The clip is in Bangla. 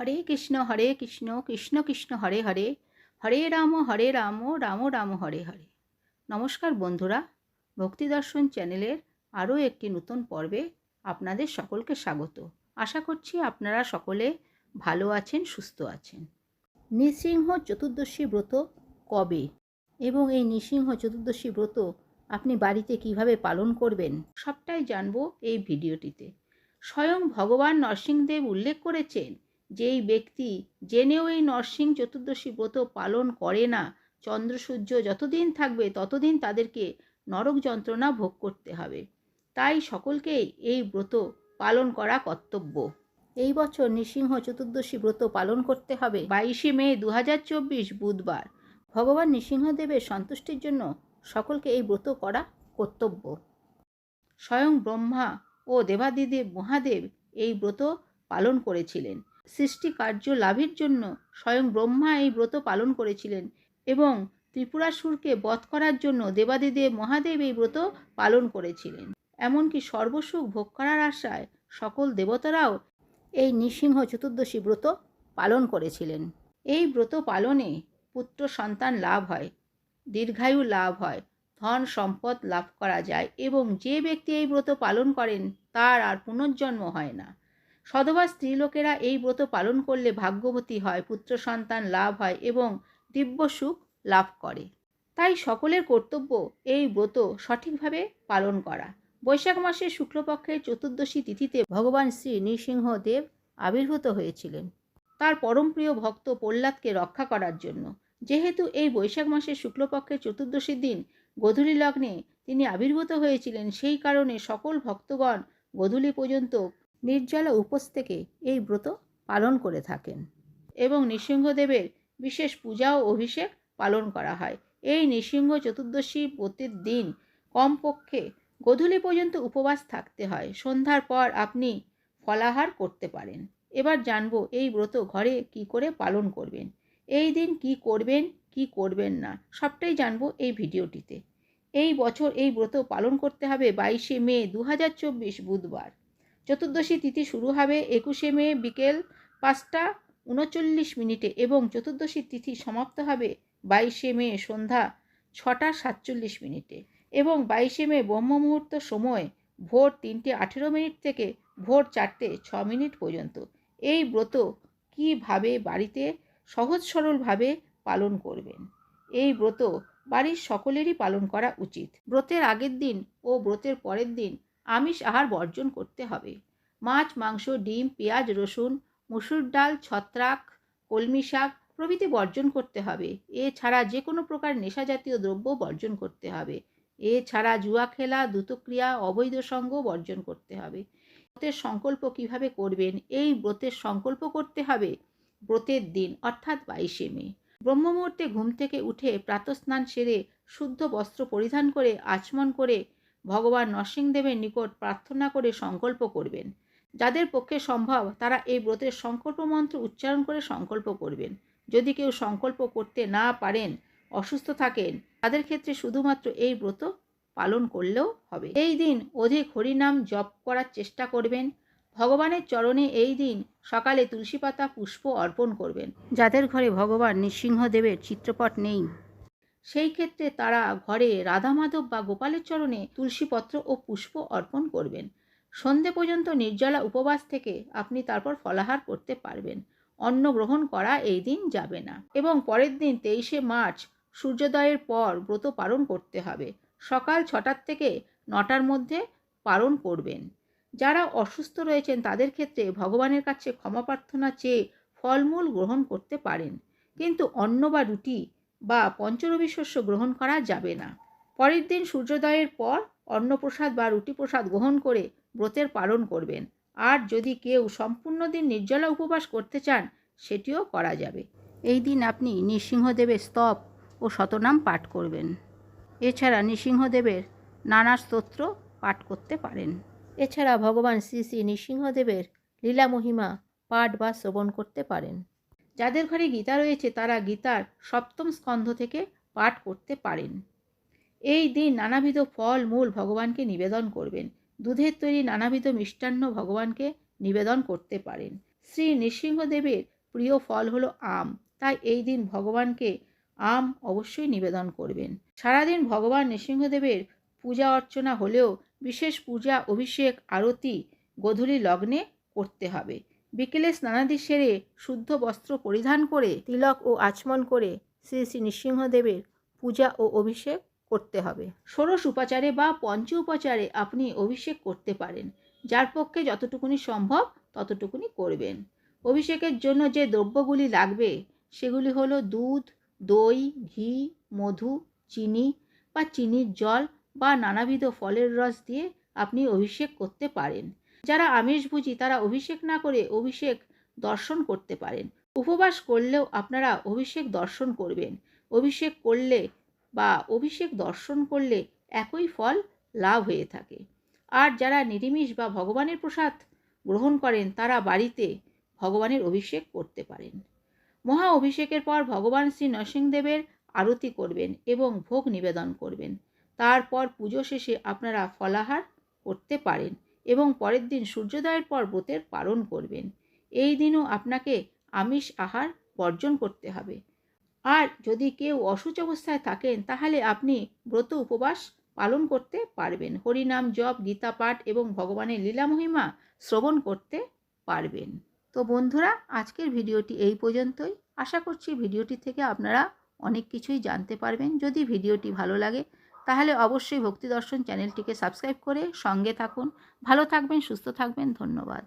হরে কৃষ্ণ হরে কৃষ্ণ কৃষ্ণ কৃষ্ণ, হরে হরে। হরে রাম হরে রাম রাম রাম, হরে হরে। নমস্কার বন্ধুরা, ভক্তি দর্শন চ্যানেলের আরও একটি নতুন পর্বে আপনাদের সকলকে স্বাগত। আশা করছি আপনারা সকলে ভালো আছেন, সুস্থ আছেন। নৃসিংহ চতুর্দশী ব্রত কবে? এবং এই নৃসিংহ চতুর্দশী ব্রত আপনি বাড়িতে কীভাবে পালন করবেন, সবটাই জানব এই ভিডিওটিতে। স্বয়ং ভগবান নরসিংদেব উল্লেখ করেছেন যে এই ব্যক্তি জেনেও এই নরসিং চতুর্দশী ব্রত পালন করে না চন্দ্র সূর্য যতদিন থাকবে ততদিন তাদেরকে নরক যন্ত্রণা ভোগ করতে হবে। তাই সকলকেই এই ব্রত পালন করা কর্তব্য। এই বছর নৃসিংহ চতুর্দশী ব্রত পালন করতে হবে। বাইশে মে দু হাজার চব্বিশ বুধবার। ভগবান নৃসিংহদেবের সন্তুষ্টির জন্য সকলকে এই ব্রত করা কর্তব্য। স্বয়ং ব্রহ্মা ও দেবাদিদেব মহাদেব এই ব্রত পালন করেছিলেন। সৃষ্টি কার্য লাভের জন্য স্বয়ং ব্রহ্মা এই ব্রত পালন করেছিলেন এবং ত্রিপুরাসুরকে বধ করার জন্য দেবাদিদেব মহাদেব এই ব্রত পালন করেছিলেন। এমনকি সর্বসুখ ভোগ করার আশায় সকল দেবতারাও এই নৃসিংহ চতুর্দশী ব্রত পালন করেছিলেন। এই ব্রত পালনে পুত্র সন্তান লাভ হয়, দীর্ঘায়ু লাভ হয়, ধন সম্পদ লাভ করা যায় এবং যে ব্যক্তি এই ব্রত পালন করেন তার আর পুনর্জন্ম হয় না। সধবা স্ত্রীলোকেরা এই ব্রত পালন করলে ভাগ্যবতী হয়, পুত্র সন্তান লাভ হয় এবং দিব্য সুখ লাভ করে। তাই সকলের কর্তব্য এই ব্রত সঠিকভাবে পালন করা। বৈশাখ মাসের শুক্লপক্ষের চতুর্দশী তিথিতে ভগবান শ্রী নৃসিংহদেব আবির্ভূত হয়েছিলেন। তার পরমপ্রিয় ভক্ত প্রহ্লাদকে রক্ষা করার জন্য। যেহেতু এই বৈশাখ মাসের শুক্লপক্ষের চতুর্দশীর দিন গধূলি লগ্নে তিনি আবির্ভূত হয়েছিলেন, সেই কারণে সকল ভক্তগণ গধূলি পর্যন্ত নির্জলা উপোস থেকে এই ব্রত পালন করে থাকেন এবং নৃসিংহদেবের বিশেষ পূজা ও অভিষেক পালন করা হয়। এই নৃসিংহ চতুর্দশী ব্রতের দিন কমপক্ষে গধূলি পর্যন্ত উপবাস থাকতে হয়। সন্ধ্যার পর আপনি ফলাহার করতে পারেন। এবার জানব এই ব্রত ঘরে কি করে পালন করবেন। এই দিন কি করবেন কি করবেন না, সবটাই জানব এই ভিডিওটিতে। এই বছর এই ব্রত পালন করতে হবে বাইশে মে দু হাজার চব্বিশ বুধবার। চতুর্দশী তিথি শুরু হবে একুশে মে বিকেল পাঁচটা উনচল্লিশ মিনিটে এবং চতুর্দশী তিথি সমাপ্ত হবে বাইশে মে সন্ধ্যা ছটা সাতচল্লিশ মিনিটে এবং বাইশে মে ব্রহ্ম মুহূর্ত সময় ভোর তিনটে আঠেরো মিনিট থেকে ভোর চারটে ছ মিনিট পর্যন্ত। এই ব্রত কীভাবে বাড়িতে সহজ সরলভাবে পালন করবেন? এই ব্রত বাড়ির সকলেরই পালন করা উচিত। ব্রতের আগের দিন ও ব্রতের পরের দিন আমিষ আহার বর্জন করতে হবে। মাছ, মাংস, ডিম, পেঁয়াজ, রসুন, মুসুর ডাল, ছত্রাক, কলমি শাক প্রভৃতি বর্জন করতে হবে। এছাড়া যে কোনো প্রকার নেশাজাতীয় দ্রব্য বর্জন করতে হবে। এছাড়া জুয়া খেলা, দ্রুতক্রিয়া, অবৈধ সঙ্গ বর্জন করতে হবে। ব্রতের সংকল্প কীভাবে করবেন? এই ব্রতের সংকল্প করতে হবে ব্রতের দিন, অর্থাৎ বাইশে মে। ব্রহ্ম মুহূর্তে ঘুম থেকে উঠে প্রাতঃস্নান সেরে শুদ্ধ বস্ত্র পরিধান করে, আচমন করে ভগবান নরসিংদেবের নিকট প্রার্থনা করে সংকল্প করবেন। যাদের পক্ষে সম্ভব, তারা এই ব্রতের সংকল্প মন্ত্র উচ্চারণ করে সংকল্প করবেন। যদি কেউ সংকল্প করতে না পারেন, অসুস্থ থাকেন, তাদের ক্ষেত্রে শুধুমাত্র এই ব্রত পালন করলেও হবে। এই দিন অধিক হরিনাম জপ করার চেষ্টা করবেন। ভগবানের চরণে এই দিন সকালে তুলসী পাতা পুষ্প অর্পণ করবেন। যাদের ঘরে ভগবান নৃসিংহদেবের চিত্রপট নেই সেই ক্ষেত্রে তারা ঘরে রাধা মাধব বা গোপালের চরণে তুলসীপত্র ও পুষ্প অর্পণ করবেন। সন্ধে পর্যন্ত নির্জলা উপবাস থেকে আপনি তারপর ফলাহার করতে পারবেন। অন্ন গ্রহণ করা এই দিন যাবে না। এবং পরের দিন তেইশে মার্চ, সূর্যোদয়ের পর ব্রত পালন করতে হবে। সকাল ছটার থেকে নটার মধ্যে পালন করবেন। যারা অসুস্থ রয়েছেন, তাদের ক্ষেত্রে ভগবানের কাছে ক্ষমা প্রার্থনা চেয়ে ফলমূল গ্রহণ করতে পারেন। কিন্তু অন্ন বা রুটি বা পঞ্চরবি শস্য গ্রহণ করা যাবে না। পরের দিন সূর্যোদয়ের পর অন্নপ্রসাদ বা রুটি প্রসাদ গ্রহণ করে ব্রতের পালন করবেন। আর যদি কেউ সম্পূর্ণ দিন নির্জলা উপবাস করতে চান, সেটিও করা যাবে। এই দিন আপনি নৃসিংহদেবের স্তব ও শতনাম পাঠ করবেন। এছাড়া নৃসিংহদেবের নানা স্তোত্র পাঠ করতে পারেন। এছাড়া ভগবান শ্রী শ্রী নৃসিংহদেবের লীলা মহিমা পাঠ বা শ্রবণ করতে পারেন। যাদের ঘরে গীতা রয়েছে, তারা গীতার সপ্তম স্কন্ধ থেকে পাঠ করতে পারেন। এই দিন নানাবিধ ফল, মূল ভগবানকে নিবেদন করবেন। দুধের তৈরি নানাবিধ মিষ্টান্ন ভগবানকে নিবেদন করতে পারেন। শ্রী নৃসিংহদেবের প্রিয় ফল হলো আম। তাই এই দিন ভগবানকে আম অবশ্যই নিবেদন করবেন। সারাদিন ভগবান নৃসিংহদেবের পূজা অর্চনা হলেও বিশেষ পূজা, অভিষেক, আরতি, গোধূলি, লগ্নে করতে হবে। বিকেলে স্নানাদি সেরে শুদ্ধ বস্ত্র পরিধান করে তিলক ও আচমন করে শ্রী শ্রী নৃসিংহদেবের পূজা ও অভিষেক করতে হবে। ষোড়শ উপাচারে বা পঞ্চ উপাচারে আপনি অভিষেক করতে পারেন। যার পক্ষে যতটুকুনি সম্ভব ততটুকুনি করবেন। অভিষেকের জন্য যে দ্রব্যগুলি লাগবে, সেগুলি হলো দুধ, দই, ঘি, মধু, চিনি বা চিনির জল বা নানাবিধ ফলের রস দিয়ে আপনি অভিষেক করতে পারেন। যারা আমিষভুজি তারা অভিষেক না করে অভিষেক দর্শন করতে পারেন। উপবাস করলেও আপনারা অভিষেক দর্শন করবেন। অভিষেক করলে বা অভিষেক দর্শন করলে একই ফল লাভ হয়ে থাকে। আর যারা নিরামিষ বা ভগবানের প্রসাদ গ্রহণ করেন তারা বাড়িতে ভগবানের অভিষেক করতে পারেন। মহা অভিষেকের পর ভগবান শ্রী নরসিংদেবের আরতি করবেন এবং ভোগ নিবেদন করবেন। তারপর পুজো শেষে আপনারা ফলাহার করতে পারেন। এবং পরের দিন সূর্যোদয়ের পর ব্রতের পালন করবেন। এই দিনও আপনাকে আমিষ আহার বর্জন করতে হবে। আর যদি কেউ অসুচ অবস্থায় থাকেন, তাহলে আপনি ব্রত উপবাস পালন করতে পারবেন। হরিনাম জপ, গীতা পাঠ এবং ভগবানের লীলা মহিমা শ্রবণ করতে পারবেন। তো বন্ধুরা, আজকের ভিডিওটি এই পর্যন্তই। আশা করছি ভিডিওটি থেকে আপনারা অনেক কিছুই জানতে পারবেন। যদি ভিডিওটি ভালো লাগে তাহলে অবশ্যই ভক্তি দর্শন চ্যানেলটিকে সাবস্ক্রাইব করে সঙ্গে থাকুন। ভালো থাকবেন সুস্থ থাকবেন। ধন্যবাদ।